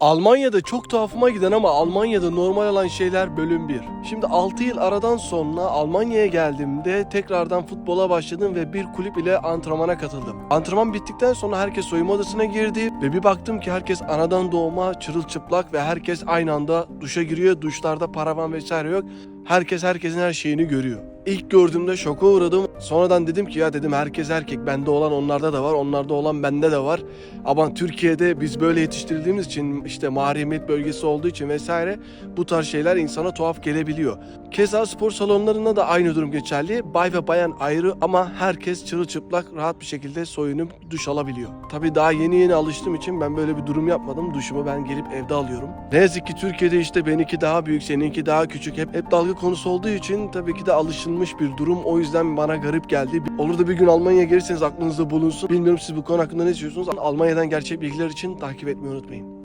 Almanya'da çok tuhafıma giden ama Almanya'da normal olan şeyler bölüm 1. Şimdi 6 yıl aradan sonra Almanya'ya geldiğimde tekrardan futbola başladım ve bir kulüp ile antrenmana katıldım. Antrenman bittikten sonra herkes soyunma odasına girdi ve bir baktım ki herkes anadan doğma çırılçıplak ve herkes aynı anda duşa giriyor. Duşlarda paravan vesaire yok. Herkes herkesin her şeyini görüyor. İlk gördüğümde şoka uğradım. Sonradan dedim ki ya dedim herkes erkek. Bende olan onlarda da var. Onlarda olan bende de var. Ama Türkiye'de biz böyle yetiştirildiğimiz için işte mahremiyet bölgesi olduğu için vesaire bu tarz şeyler insana tuhaf gelebiliyor. Keza spor salonlarında da aynı durum geçerli. Bay ve bayan ayrı ama herkes çırılçıplak rahat bir şekilde soyunup duş alabiliyor. Tabii daha yeni yeni alıştığım için ben böyle bir durum yapmadım. Duşumu ben gelip evde alıyorum. Ne yazık ki Türkiye'de işte benimki daha büyük, seninki daha küçük. Hep, hep dalga konusu olduğu için tabii ki de alışılmış bir durum. O yüzden bana garip geldi. Olur da bir gün Almanya'ya gelirseniz aklınızda bulunsun. Bilmiyorum siz bu konu hakkında ne düşünüyorsunuz? Almanya'dan gerçek bilgiler için takip etmeyi unutmayın.